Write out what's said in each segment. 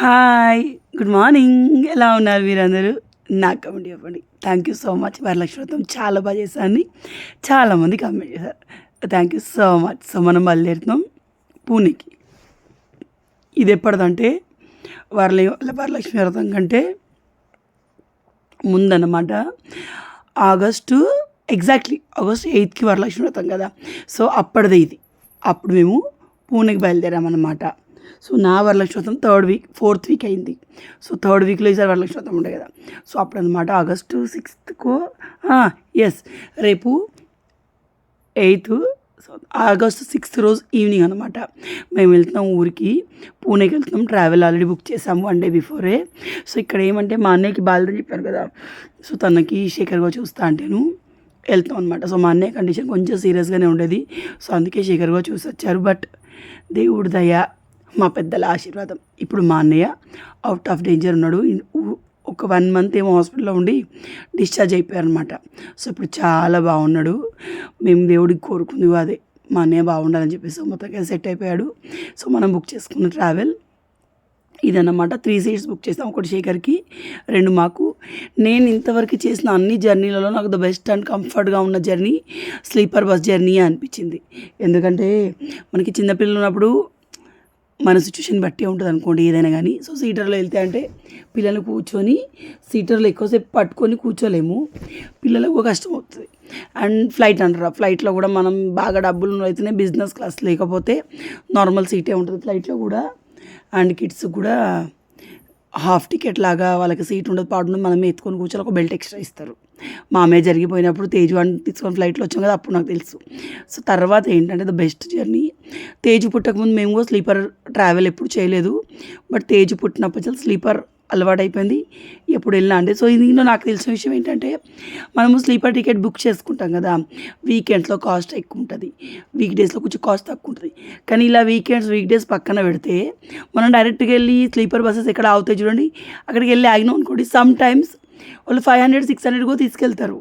Hi good morning. ఎలా ఉన్నారు మీరందరూ? నాకు కమెంట్ చెప్పండి thank you so much Varalakshmi Vratam చాలా బాగా చేశాను చాలామంది కమెంట్ చేశారు. Thank you so much so మనం బయలుదేరుతున్నాం పూణేకి. ఇది ఎప్పటిదంటే వరల వరలక్ష్మి వ్రతం కంటే ముందన్నమాట. ఆగస్టు ఎగ్జాక్ట్లీ ఆగస్ట్ ఎయిత్కి వరలక్ష్మి వ్రతం కదా. సో అప్పటిదే ఇది. అప్పుడు మేము పూణేకి బయలుదేరామన్నమాట. సో నా Varalakshmi Vratam third week fourth week అయింది. సో థర్డ్ వీక్లో ఈసారి వరలక్ష్మి వ్రతం ఉండే కదా. సో అప్పుడు అనమాట ఆగస్టు సిక్స్త్కో ఎస్ రేపు ఎయిత్ సో ఆగస్ట్ సిక్స్త్ రోజు ఈవినింగ్ అనమాట మేము వెళ్తున్నాం ఊరికి పూణేకి వెళ్తున్నాం ట్రావెల్ ఆల్రెడీ బుక్ చేసాము వన్ డే బిఫోరే సో ఇక్కడ ఏమంటే మా అన్నయ్యకి బాలేదని చెప్పాను కదా. సో తనకి శేఖర్గా చూస్తా అంటేను వెళ్తాం అనమాట సో మా అన్నయ్య కండిషన్ కొంచెం సీరియస్గానే ఉండేది. సో అందుకే శేఖర్గా చూసి వచ్చారు. బట్ దేవుడి దయ మా పెద్దల ఆశీర్వాదం. ఇప్పుడు మా అన్నయ్య అవుట్ ఆఫ్ డేంజర్ ఉన్నాడు. ఒక వన్ మంత్ ఏమో హాస్పిటల్లో ఉండి డిశ్చార్జ్ అయిపోయారనమాట సో ఇప్పుడు చాలా బాగున్నాడు. మేము దేవుడికి కోరుకుంది అదే. మా అన్నయ్య బాగుండాలని చెప్పేసి మొత్తంగా సెట్ అయిపోయాడు. సో మనం బుక్ చేసుకున్న ట్రావెల్ ఇదన్నమాట. త్రీ సీట్స్ బుక్ చేస్తాం ఒకటి శేఖర్కి రెండు మాకు. నేను ఇంతవరకు చేసిన అన్ని జర్నీలలో నాకు ద బెస్ట్ అండ్ కంఫర్ట్గా ఉన్న జర్నీ స్లీపర్ బస్ జర్నీ అనిపించింది. ఎందుకంటే మనకి చిన్నపిల్లలు ఉన్నప్పుడు మన సిచ్యువేషన్ బట్టి ఉంటుంది అనుకోండి ఏదైనా కానీ సో సీటర్లో వెళ్తే అంటే పిల్లలు కూర్చొని సీటర్లో ఎక్కువసేపు పట్టుకొని కూర్చోలేము. పిల్లలకు కష్టం అవుతుంది. అండ్ ఫ్లైట్ అంటారు. ఫ్లైట్లో కూడా మనం బాగా డబ్బులు అయితేనే బిజినెస్ క్లాస్ లేకపోతే నార్మల్ సీటే ఉంటుంది ఫ్లైట్లో కూడా. అండ్ కిడ్స్ కూడా హాఫ్ టికెట్ లాగా వాళ్ళకి సీట్ ఉండదు పాడు ఉండదు మనమే ఎత్తుకొని కూర్చొని ఒక బెల్ట్ ఎక్స్ట్రా ఇస్తారు. మా అమ్మాయి జరిగిపోయినప్పుడు తేజు అని తీసుకొని ఫ్లైట్లో వచ్చాం కదా అప్పుడు నాకు తెలుసు. సో తర్వాత ఏంటంటే ద బెస్ట్ జర్నీ. తేజు పుట్టకముందు మేము కూడా స్లీపర్ ట్రావెల్ ఎప్పుడు చేయలేదు. బట్ తేజు పుట్టినప్పుడు స్లీపర్ అలవాటు అయిపోయింది ఎప్పుడు వెళ్ళినా అంటే సో దీనిలో నాకు తెలిసిన విషయం ఏంటంటే మనము స్లీపర్ టికెట్ బుక్ చేసుకుంటాం కదా వీకెండ్స్లో కాస్ట్ ఎక్కువ ఉంటుంది వీక్ డేస్లో కొంచెం కాస్ట్ తక్కువ ఉంటుంది కానీ ఇలా వీకెండ్స్ వీక్ డేస్ పక్కన పెడితే మనం డైరెక్ట్గా వెళ్ళి స్లీపర్ బస్సెస్ ఎక్కడ ఆగుతాయి చూడండి. అక్కడికి వెళ్ళి ఆగినాం అనుకోండి సమ్ టైమ్స్ వాళ్ళు ఫైవ్ హండ్రెడ్ సిక్స్ హండ్రెడ్ కూడా తీసుకెళ్తారు.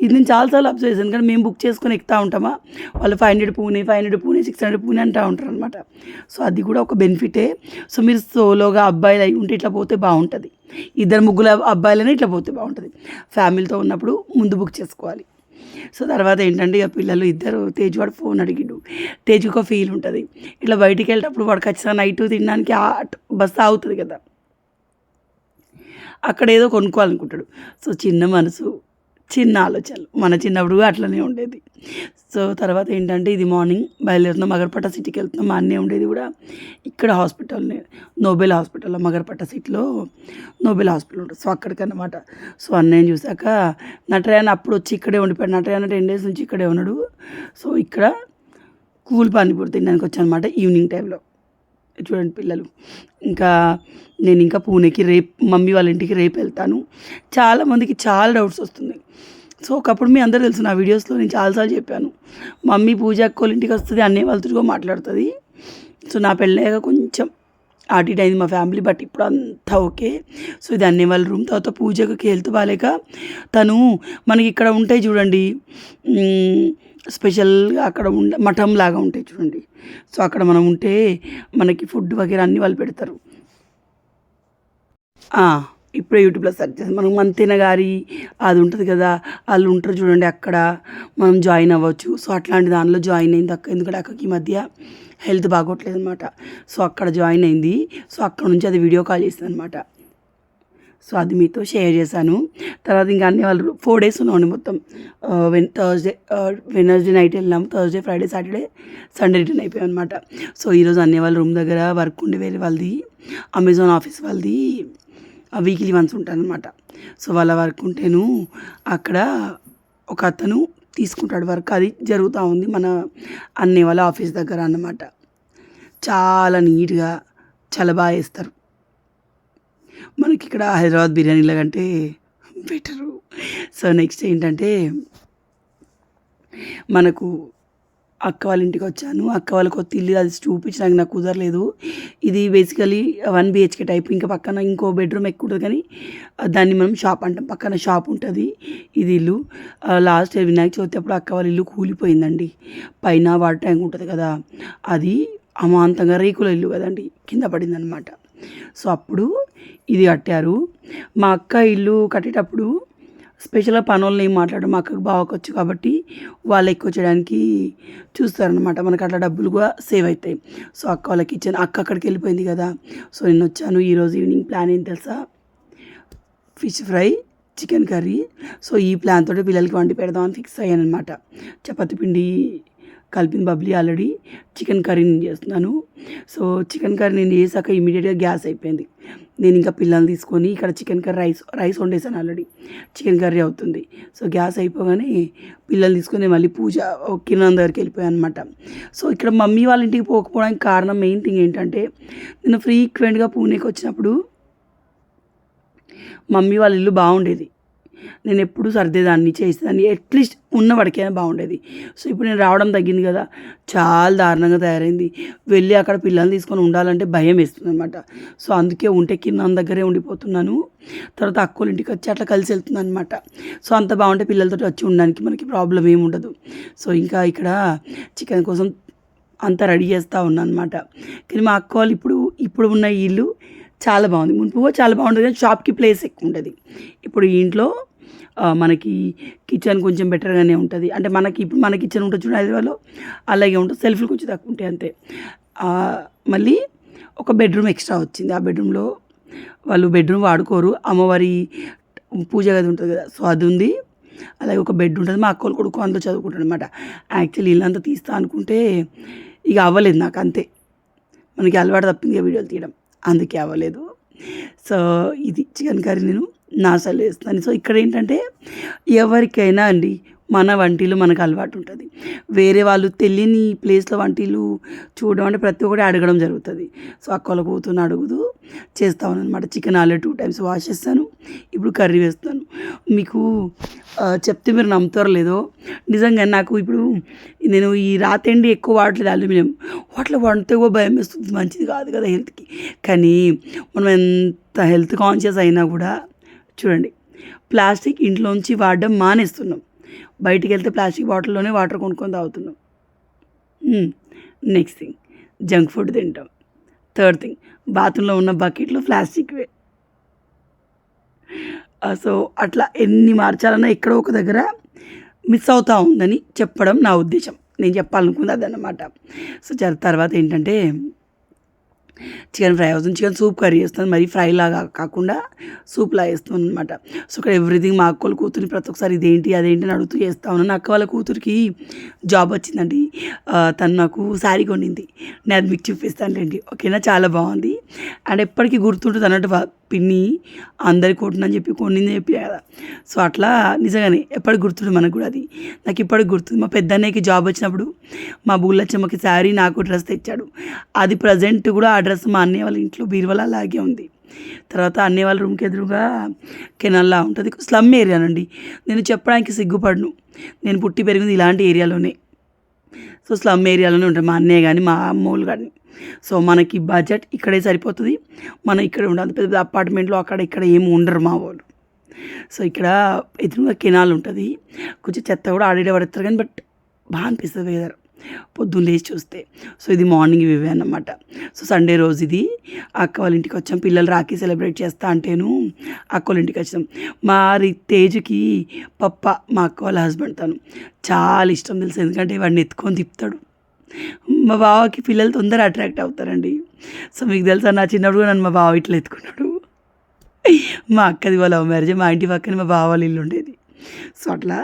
ఇది నేను చాలాసార్లు అబ్జర్వ్ చేశాను. కానీ మేము బుక్ చేసుకొని ఎక్కుతా ఉంటామా? వాళ్ళు five hundred Pune five hundred Pune six hundred Pune అంటూ ఉంటారు అనమాట సో అది కూడా ఒక బెనిఫిటే. సో మీరు సోలోగా అబ్బాయిలు అయి ఉంటే ఇట్లా పోతే బాగుంటుంది. ఇద్దరు ముగ్గురు అబ్బాయిలనే ఇట్లా పోతే బాగుంటుంది. ఫ్యామిలీతో ఉన్నప్పుడు ముందు బుక్ చేసుకోవాలి. సో తర్వాత ఏంటంటే ఇక పిల్లలు ఇద్దరు తేజ్ వాడు ఫోన్ అడిగిండు. తేజ్కి ఒక ఫీల్ ఉంటుంది. ఇట్లా బయటికి వెళ్ళేటప్పుడు వాడు ఖచ్చితంగా నైట్ తినడానికి బస్సు ఆగుతుంది కదా. అక్కడ ఏదో కొనుక్కోవాలనుకుంటాడు. సో చిన్న మనసు. చిన్న ఆలోచనలు. మన చిన్నప్పుడు అట్లనే ఉండేది. సో తర్వాత ఏంటంటే ఇది మార్నింగ్ బయలుదేరుతున్నాం మగరపట్ట సిటీకి వెళ్తున్నాం. మా అన్నే ఉండేది కూడా ఇక్కడ హాస్పిటల్నే నోబెల్ హాస్పిటల్లో మగర్పట్ట సిటీలో నోబెల్ హాస్పిటల్ ఉంటుంది. సో అక్కడికన్నమాట. సో అన్నయ్యని చూశాక నటరాయన అప్పుడు వచ్చి ఇక్కడే ఉండిపోయాడు. నటరాయన టెన్ డేస్ నుంచి ఇక్కడే ఉన్నాడు. సో ఇక్కడ కూల్ పానీపూరి తినడానికి వచ్చానమాట ఈవినింగ్ టైంలో. చూడండి పిల్లలు. ఇంకా నేను ఇంకా పూణేకి రేపు మమ్మీ వాళ్ళ ఇంటికి రేపు వెళ్తాను. చాలామందికి చాలా డౌట్స్ వస్తున్నాయి. సో ఒకప్పుడు మీ అందరూ తెలుసు నా వీడియోస్లో నేను చాలాసార్లు చెప్పాను. మమ్మీ పూజ అక్కోళ్ళ ఇంటికి వస్తుంది అన్నీ వాళ్ళతో మాట్లాడుతుంది. సో నా పెళ్ళయ్యాక కొంచెం అటు ఇటు అయింది మా ఫ్యామిలీ బట్ ఇప్పుడు అంతా ఓకే. సో ఇది అన్నీ వాళ్ళ రూమ్ తర్వాత పూజకి హెల్త్ బాగాలేక తను మనకి ఇక్కడ ఉంటాయి చూడండి. స్పెషల్గా అక్కడ ఉండ మఠం లాగా ఉంటాయి చూడండి. సో అక్కడ మనం ఉంటే మనకి ఫుడ్ వగేరా అన్నీ వాళ్ళు పెడతారు. ఇప్పుడే యూట్యూబ్లో సెర్చ్ చేసి మనం మంతెన గారి అది ఉంటుంది కదా వాళ్ళు ఉంటారు చూడండి అక్కడ. మనం జాయిన్ అవ్వచ్చు. సో అట్లాంటి దానిలో జాయిన్ అయింది అక్క. ఎందుకంటే అక్కకి ఈ మధ్య హెల్త్ బాగోట్లేదు అనమాట సో అక్కడ జాయిన్ అయింది. సో అక్కడ నుంచి అది వీడియో కాల్ చేసింది అనమాట సో అది మీతో షేర్ చేశాను. తర్వాత ఇంకా అన్ని వాళ్ళు ఫోర్ డేస్ ఉన్నామండి మొత్తం. వెన్ థర్స్డే వెనర్స్డే నైట్ వెళ్ళాము Thursday Friday Saturday Sunday return అయిపోయాం అనమాట సో ఈరోజు అన్ని వాళ్ళ రూమ్ దగ్గర వర్క్ ఉండి వేరే వాళ్ళది అమెజాన్ ఆఫీస్ వాళ్ళది వీక్లీ వన్స్ ఉంటానన్నమాట సో వాళ్ళ వర్క్ ఉంటేను అక్కడ ఒక అతను తీసుకుంటాడు వర్క్. అది జరుగుతూ ఉంది మన అన్ని వాళ్ళ ఆఫీస్ దగ్గర అన్నమాట. చాలా నీట్గా చాలా బాగా వేస్తారు మనకి ఇక్కడ హైదరాబాద్ బిర్యానీల కంటే బెటరు. సో నెక్స్ట్ ఏంటంటే మనకు అక్క వాళ్ళ ఇంటికి వచ్చాను. అక్క వాళ్ళకి కొత్త ఇల్లు అది చూపించడానికి నాకు కుదరలేదు. ఇది బేసికలీ వన్ బిహెచ్కే టైప్ ఇంకా పక్కన ఇంకో బెడ్రూమ్ ఎక్కువ ఉంటుంది కానీ దాన్ని మనం షాప్ అంటాం. పక్కన షాప్ ఉంటుంది ఇది ఇల్లు. లాస్ట్ వినాయక చవితి అప్పుడు అక్క వాళ్ళ ఇల్లు కూలిపోయిందండి. పైన వాటర్ ట్యాంక్ ఉంటుంది కదా అది అమాంతంగా రేకుల ఇల్లు కదండి కింద పడిందనమాట సో అప్పుడు ఇది కట్టారు. మా అక్క ఇల్లు కట్టేటప్పుడు స్పెషల్గా పనులను ఏం మాట్లాడడం మా అక్కకు బాగా వచ్చు కాబట్టి వాళ్ళు ఎక్కువ చేయడానికి చూస్తారనమాట మనకు అట్లా డబ్బులు కూడా సేవ్ అవుతాయి. సో అక్క వాళ్ళకి ఇచ్చాను అక్క అక్కడికి వెళ్ళిపోయింది కదా. సో నేను వచ్చాను. ఈరోజు ఈవినింగ్ ప్లాన్ ఏం తెలుసా? Fish fry chicken curry. So ఈ ప్లాన్ తోటి పిల్లలకి వండి పెడదామని ఫిక్స్ అయ్యాను అనమాట చపాతి పిండి కలిపిన బబ్లీ ఆల్రెడీ చికెన్ కర్రీ నేను చేస్తున్నాను. సో చికెన్ కర్రీ నేను చేసాక ఇమీడియట్గా గ్యాస్ అయిపోయింది. నేను ఇంకా పిల్లల్ని తీసుకొని ఇక్కడ చికెన్ కర్రీ రైస్ రైస్ వండేసాను ఆల్రెడీ. చికెన్ కర్రీ అవుతుంది. సో గ్యాస్ అయిపోగానే పిల్లల్ని తీసుకొని మళ్ళీ పూజ కిరణం దగ్గరికి వెళ్ళిపోయాను అనమాట సో ఇక్కడ మమ్మీ వాళ్ళ ఇంటికి పోకపోవడానికి కారణం మెయిన్ థింగ్ ఏంటంటే నేను ఫ్రీక్వెంట్గా పూణేకి వచ్చినప్పుడు మమ్మీ వాళ్ళ ఇల్లు బాగుండేది. నేను ఎప్పుడు సర్దేదాన్ని చేసేదాన్ని అట్లీస్ట్ ఉన్నవాడికైనా బాగుండేది. సో ఇప్పుడు నేను రావడం తగ్గింది కదా చాలా దారుణంగా తయారైంది. వెళ్ళి అక్కడ పిల్లల్ని తీసుకొని ఉండాలంటే భయం వేస్తుంది అనమాట సో అందుకే ఉంటే కింద దగ్గరే ఉండిపోతున్నాను. తర్వాత అక్కోళ్ళ ఇంటికి వచ్చి అట్లా కలిసి వెళ్తున్నాను అనమాట సో అంత బాగుంటే పిల్లలతో వచ్చి ఉండడానికి మనకి ప్రాబ్లం ఏమి ఉండదు. సో ఇంకా ఇక్కడ చికెన్ కోసం అంతా రెడీ చేస్తూ ఉన్నాను అనమాట కానీ మా అక్క వాళ్ళు ఇప్పుడు ఇప్పుడు ఉన్న ఇల్లు చాలా బాగుంది. మునుపు చాలా బాగుంటుంది కానీ షాప్కి ప్లేస్ ఎక్కువ ఉంటుంది ఇప్పుడు ఇంట్లో మనకి కిచెన్ కొంచెం బెటర్గానే ఉంటుంది. అంటే మనకి ఇప్పుడు మన కిచెన్ ఉంటుంది చూడండి హైదరాబాద్లో అలాగే ఉంటుంది. సెల్ఫ్లు కొంచెం తక్కువ ఉంటాయి అంతే. మళ్ళీ ఒక బెడ్రూమ్ ఎక్స్ట్రా వచ్చింది. ఆ బెడ్రూమ్లో వాళ్ళు బెడ్రూమ్ వాడుకోరు. అమ్మవారి పూజ గది ఉంటుంది కదా సో అది ఉంది. అలాగే ఒక బెడ్ ఉంటుంది. మా అక్కలు కొడుకు అందులో చదువుకుంటాడు అనమాట యాక్చువల్లీ ఇల్లంతా తీస్తా అనుకుంటే ఇక అవ్వలేదు నాకు అంతే. మనకి అలవాటు తప్పింది వీడియోలు తీయడం. అందుకే అవ్వలేదు. సో ఇది చికెన్ కర్రీ నేను. నాసాలు వేస్తాను సో ఇక్కడ ఏంటంటే ఎవరికైనా అండి మన వంటిలు మనకు అలవాటు ఉంటుంది. వేరే వాళ్ళు తెలియని ప్లేస్లో వంటిలు చూడడం అంటే ప్రతి ఒక్కటి అడగడం జరుగుతుంది. సో అక్కల కూతుని అడుగుతూ చేస్తాను అనమాట chicken already two times wash చేస్తాను. ఇప్పుడు కర్రీ వేస్తాను. మీకు చెప్తే మీరు నమ్ముతారో లేదో. నిజంగా నాకు ఇప్పుడు నేను ఈ రాతండి ఎక్కువ వాడట్లేదు అల్యూమినియం. వాటిలో వండితే కూడా భయం వేస్తుంది. మంచిది కాదు కదా హెల్త్కి. కానీ మనం ఎంత హెల్త్ కాన్షియస్ అయినా కూడా చూడండి. ప్లాస్టిక్ ఇంట్లోంచి వాడడం మానేస్తున్నాం. బయటికి వెళ్తే ప్లాస్టిక్ బాటిల్లోనే వాటర్ కొనుక్కొని తాగుతున్నాం. Next thing. జంక్ ఫుడ్ తింటాం. Third thing. బాత్రూంలో ఉన్న బకెట్లో ప్లాస్టిక్వే. సో అట్లా ఎన్ని మార్చాలన్నా ఎక్కడో ఒక దగ్గర మిస్ అవుతా ఉందని చెప్పడం నా ఉద్దేశం. నేను చెప్పాలనుకుంది అదన్నమాట. సో తర్వాత ఏంటంటే చికెన్ ఫ్రై అవుతుంది. చికెన్ సూప్ కర్రీ చేస్తాను మరి ఫ్రై లాగా కాకుండా సూప్లా వేస్తుంది అనమాట సో ఇక్కడ ఎవ్రీథింగ్ మా అక్కల కూతురిని ప్రతి ఒక్కసారి ఇదేంటి అదేంటి అని అడుగుతూ చేస్తా ఉన్నాను అక్క వాళ్ళ కూతురికి జాబ్ వచ్చిందండి. తను నాకు శారీ కొనింది. నేను అది మీకు చూపిస్తానులేండి. ఓకేనా? చాలా బాగుంది. అండ్ ఎప్పటికీ గుర్తుంటుంది అన్నట్టు పిన్ని అందరి కొట్టినని చెప్పి కొన్నింది చెప్పి కదా. సో అట్లా నిజంగానే ఎప్పటికి గుర్తుంది మనకు కూడా అది. నాకు ఇప్పటికి గుర్తుంది. మా పెద్దన్నయ్యకి జాబ్ వచ్చినప్పుడు మా బూళ్ళచ్చమ్మకి శారీ నాకు డ్రెస్ తెచ్చాడు. అది ప్రజెంట్ కూడా ఆ డ్రెస్ మా అన్నయ్య వాళ్ళ ఇంట్లో బీరువాల అలాగే ఉంది. తర్వాత అన్నయ్య వాళ్ళ రూమ్కి ఎదురుగా కెనల్లా ఉంటుంది. స్లమ్ ఏరియానండి నేను చెప్పడానికి సిగ్గుపడను. నేను పుట్టి పెరిగింది ఇలాంటి ఏరియాలోనే. సో స్లమ్ ఏరియాలోనే ఉంటాయి మా అన్నయ్య కానీ మా అమ్మోళ్ళు కానీ సో మనకి బడ్జెట్ ఇక్కడే సరిపోతుంది. మనం ఇక్కడ ఉండాలి. పెద్ద పెద్ద అపార్ట్మెంట్లో అక్కడ ఇక్కడ ఏమి ఉండరు మా వాళ్ళు. సో ఇక్కడ ఎదురుగా కెనాల్ ఉంటుంది. కొంచెం చెత్త కూడా ఆడిడే పడతారు కానీ బట్ బాగా అనిపిస్తుంది వెదర్ పొద్దున్న లేచి చూస్తే. సో ఇది మార్నింగ్ ఇవే అన్నమాట. సో సండే రోజు ఇది. అక్క వాళ్ళ ఇంటికి వచ్చాం. పిల్లలు రాఖీ సెలబ్రేట్ చేస్తా అంటేను అక్క వాళ్ళ ఇంటికి వచ్చాం మా తేజుకి పప్ప మా అక్క వాళ్ళ హస్బెండ్ తను. చాలా ఇష్టం తెలుసు. ఎందుకంటే వాడిని ఎత్తుకొని తిప్పుతాడు. మా బావకి పిల్లలు తొందర అట్రాక్ట్ అవుతారండి. సో మీకు తెలుసా నా చిన్నప్పుడు కూడా నన్ను మా బావ ఇట్లా ఎత్తుకున్నాడు. మా అక్కది వాళ్ళ మ్యారేజ్ మా ఇంటి పక్కన మా బావ వాళ్ళ ఇల్లు ఉండేది. సో అట్లా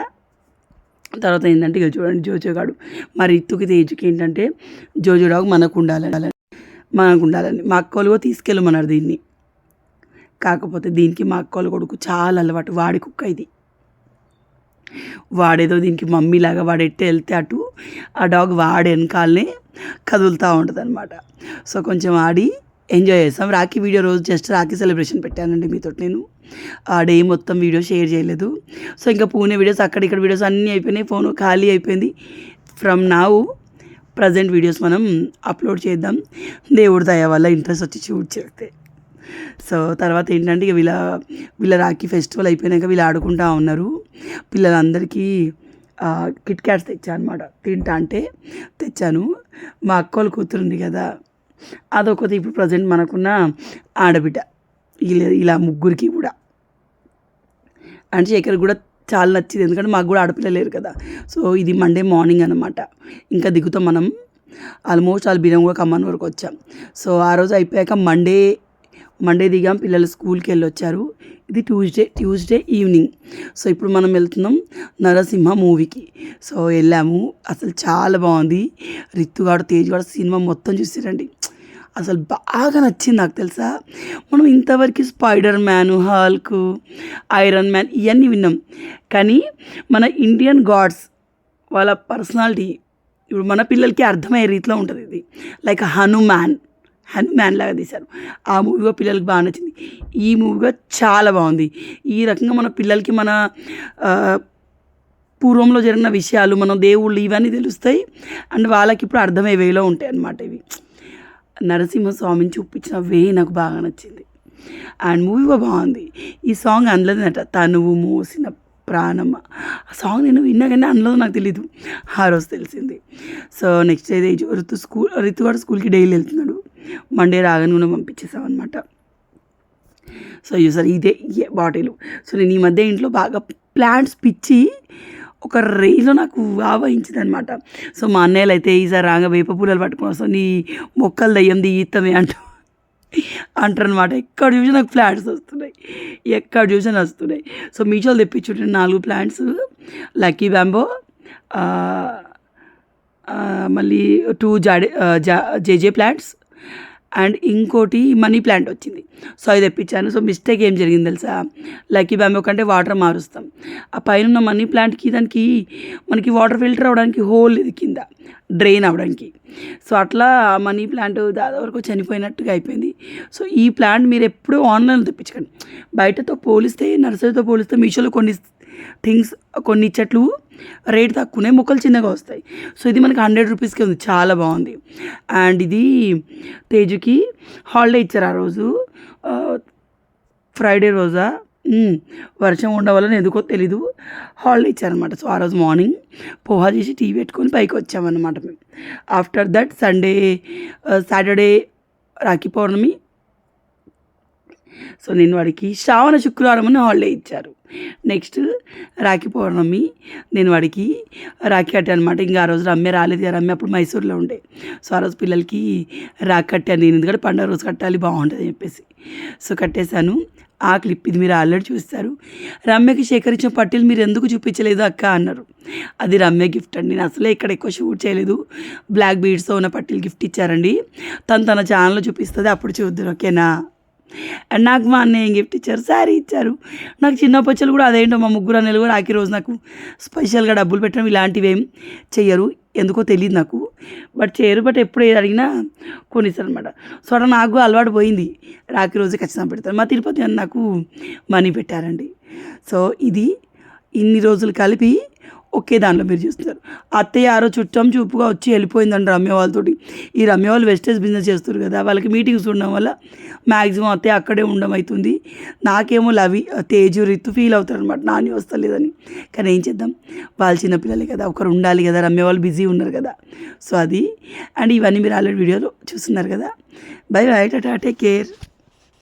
తర్వాత ఏంటంటే ఇక చూడండి జోజో గాడు మరి ఇత్తుకి తేజుకి ఏంటంటే జోజో డాగ్ మనకు ఉండాలని మనకు ఉండాలని మా అక్కలు కూడా తీసుకెళ్ళమన్నారు దీన్ని. కాకపోతే దీనికి మా అక్కలు కొడుకు చాలా అలవాటు వాడి కుక్క ఇది. వాడేదో దీనికి మమ్మీలాగా వాడు ఎట్టే వెళ్తే అటు ఆ డాగ్ వాడి వెనకాలనే కదులుతూ ఉంటుంది అనమాట సో కొంచెం ఆడి ఎంజాయ్ చేస్తాం. రాఖీ వీడియో రోజు జస్ట్ రాఖీ సెలబ్రేషన్ పెట్టానండి మీతో నేను. ఆ డే మొత్తం వీడియో షేర్ చేయలేదు. సో ఇంకా పూణే వీడియోస్ అక్కడ ఇక్కడ వీడియోస్ అన్నీ అయిపోయినాయి. ఫోన్ ఖాళీ అయిపోయింది. ఫ్రమ్ నావు ప్రజెంట్ వీడియోస్ మనం అప్లోడ్ చేద్దాం. దేవుడి దయ వల్ల ఇంట్రెస్ట్ వచ్చి చూడ్ చేస్తే సో తర్వాత ఏంటంటే ఇక వీళ్ళ వీళ్ళ రాఖీ ఫెస్టివల్ అయిపోయినాక వీళ్ళు ఆడుకుంటా ఉన్నారు. పిల్లలందరికీ కిట్ క్యాట్స్ తెచ్చాను అనమాట తింటా అంటే తెచ్చాను. మా అక్క కూతురుంది కూతురు ఉంది కదా అదొకటి ఇప్పుడు ప్రజెంట్ మనకున్న ఆడబిడ్డ. ఇలా ఇలా ముగ్గురికి కూడా. అంటే శేఖర్ కూడా చాలా నచ్చింది. ఎందుకంటే మాకు కూడా ఆడపిల్ల లేరు కదా. సో ఇది మండే మార్నింగ్ అనమాట ఇంకా దిగుతాం మనం. ఆల్మోస్ట్ వాళ్ళ బియ్యం కూడా ఖమ్మం వరకు వచ్చాం. సో ఆ రోజు అయిపోయాక మండే మండే దిగాం పిల్లలు స్కూల్కి వెళ్ళి వచ్చారు ఇది ట్యూస్డే ట్యూస్డే ఈవినింగ్ సో ఇప్పుడు మనం వెళ్తున్నాం నరసింహ మూవీకి. సో వెళ్ళాము. అసలు చాలా బాగుంది. రిత్తుగాడు తేజ్గాడు సినిమా మొత్తం చూసారండి. అసలు బాగా నచ్చింది నాకు తెలుసా. మనం ఇంతవరకు spider man Hulk iron man ఇవన్నీ విన్నాం. కానీ మన ఇండియన్ గాడ్స్ వాళ్ళ పర్సనాలిటీ ఇప్పుడు మన పిల్లలకి అర్థమయ్యే రీతిలో ఉంటుంది ఇది. లైక్ హనుమాన్ హనుమాన్ లాగా తీశారు. ఆ మూవీగా పిల్లలకి బాగా నచ్చింది. ఈ మూవీగా చాలా బాగుంది. ఈ రకంగా మన పిల్లలకి మన పూర్వంలో జరిగిన విషయాలు మన దేవుళ్ళు ఇవన్నీ తెలుస్తాయి. అండ్ వాళ్ళకి ఇప్పుడు అర్థమయ్యే వేలో ఉంటాయి అన్నమాట ఇవి. నరసింహస్వామిని చూపించిన వే నాకు బాగా నచ్చింది. అండ్ మూవీ కూడా బాగుంది. ఈ సాంగ్ అందులోనట తనువు మోసిన ప్రాణమ్మ ఆ సాంగ్ నేను విన్నా కానీ అందులో నాకు తెలీదు. ఆ రోజు తెలిసింది. సో నెక్స్ట్ అయితే ఋతు స్కూల్ ఋతు కూడా స్కూల్కి డైలీ వెళ్తున్నాడు. మండే రాగానే కూడా పంపించేసాం అనమాట సో చూసారు ఇదే బాటిల్. సో నేను ఈ మధ్య ఇంట్లో బాగా ప్లాంట్స్ పిచ్చి ఒక రేలో నాకు ఆవహించింది అనమాట సో మా అన్నయ్యలు అయితే ఈసారి రాగా వేప పూలలు పట్టుకొని వస్తాం నీ మొక్కలు దయ్యం దిగిత్తమే అంటూ అంటారు అనమాట ఎక్కడ చూసి నాకు ప్లాంట్స్ వస్తున్నాయి. ఎక్కడ చూసినా వస్తున్నాయి సో మీషోలు తెప్పించుంటే నాలుగు ప్లాంట్స్. లక్కీ బ్యాంబో మళ్ళీ టూ జాడే జా జేజే ప్లాంట్స్ అండ్ ఇంకోటి మనీ ప్లాంట్ వచ్చింది. సో అది తెప్పించాను. సో మిస్టేక్ ఏం జరిగింది తెలుసా? లక్కీ బ్యాంబో కంటే వాటర్ మారుస్తాం. ఆ పైన ఉన్న మనీ ప్లాంట్కి దానికి మనకి వాటర్ ఫిల్టర్ అవ్వడానికి హోల్ ఇది కింద. డ్రైన్ అవ్వడానికి సో అట్లా ఆ మనీ ప్లాంట్ దాదాపు వరకు చనిపోయినట్టుగా అయిపోయింది. సో ఈ ప్లాంట్ మీరు ఎప్పుడూ ఆన్లైన్లో తెప్పించకండి. బయటతో పోలిస్తే నర్సరీతో పోలిస్తే మీషోలో కొన్ని థింగ్స్ కొన్ని చెట్లు రేట్ తక్కువనే మొక్కలు చిన్నగా వస్తాయి. సో ఇది మనకి హండ్రెడ్ రూపీస్కి ఉంది. చాలా బాగుంది. అండ్ ఇది తేజుకి హాలిడే ఇచ్చారు ఆ రోజు. ఫ్రైడే రోజా? వర్షం ఉండడం వల్ల ఎందుకో తెలీదు. హాలిడే ఇచ్చారనమాట సో ఆ రోజు మార్నింగ్ పోహా చేసి టీ పెట్టుకొని పైకి వచ్చామన్నమాట మేము. After that Sunday Saturday Rakhi Pournami so నేను వాడికి శ్రావణ శుక్రవారం హాలిడే ఇచ్చారు. నెక్స్ట్ రాఖీ పౌర్ణమి నేను వాడికి రాఖీ కట్టాను అనమాట ఇంకా ఆ రోజు రమ్య రాలేదు రమ్య అప్పుడు మైసూర్లో ఉండే. సో ఆ రోజు పిల్లలకి రాఖీ కట్టాను నేను. ఎందుకంటే పండుగ రోజు కట్టాలి బాగుంటుంది అని చెప్పేసి. సో కట్టేశాను. ఆ క్లిప్ ఇది మీరు ఆల్రెడీ చూస్తారు. రమ్యకి సేకరించిన పట్టీలు మీరు ఎందుకు చూపించలేదు అక్క అన్నారు. అది రమ్య గిఫ్ట్ అండి. నేను అసలే ఇక్కడ ఎక్కువ షూట్ చేయలేదు. బ్లాక్ బీడ్స్తో ఉన్న పట్టీలు గిఫ్ట్ ఇచ్చారండి. తను తన ఛానల్లో చూపిస్తుంది అప్పుడు చూద్దరు ఓకేనా? అండ్ నాకు మా అన్నయ్య ఏం గిఫ్ట్ ఇచ్చారు? శారీ ఇచ్చారు. నాకు చిన్న పచ్చలు కూడా అదేంటో మా ముగ్గురు అన్నలు కూడా ఆఖరి రోజు నాకు స్పెషల్గా డబ్బులు పెట్టడం ఇలాంటివి ఏం చెయ్యరు. ఎందుకో తెలియదు నాకు. బట్ చేయరు. బట్ ఎప్పుడు ఏది అడిగినా కొనిస్తారు అనమాట సో అట్లా నాకు అలవాటు పోయింది. రాఖీ రోజు ఖచ్చితంగా పెడతారు మా తిరుపతి అని నాకు మనీ పెట్టారండి. సో ఇది ఇన్ని రోజులు కలిపి ఒకే దాంట్లో మీరు చేస్తున్నారు. అత్తయ్య ఆరో చుట్టం చూపుగా వచ్చి వెళ్ళిపోయిందండి రమ్య వాళ్ళతోటి. ఈ రమ్య వాళ్ళు వెస్టేజ్ బిజినెస్ చేస్తారు కదా వాళ్ళకి మీటింగ్స్ ఉండడం వల్ల మ్యాక్సిమం అత్తయ్య అక్కడే ఉండడం అవుతుంది. నాకేమో లవి తేజు రిత్తు ఫీల్ అవుతారు అనమాట నాని వస్తలేదని. కానీ ఏం చేద్దాం? వాళ్ళు చిన్నపిల్లలే కదా ఒకరు ఉండాలి కదా రమ్య వాళ్ళు బిజీ ఉన్నారు కదా. సో అది. అండ్ ఇవన్నీ మీరు ఆల్రెడీ వీడియోలో చూస్తున్నారు కదా. Bye bye tata take care.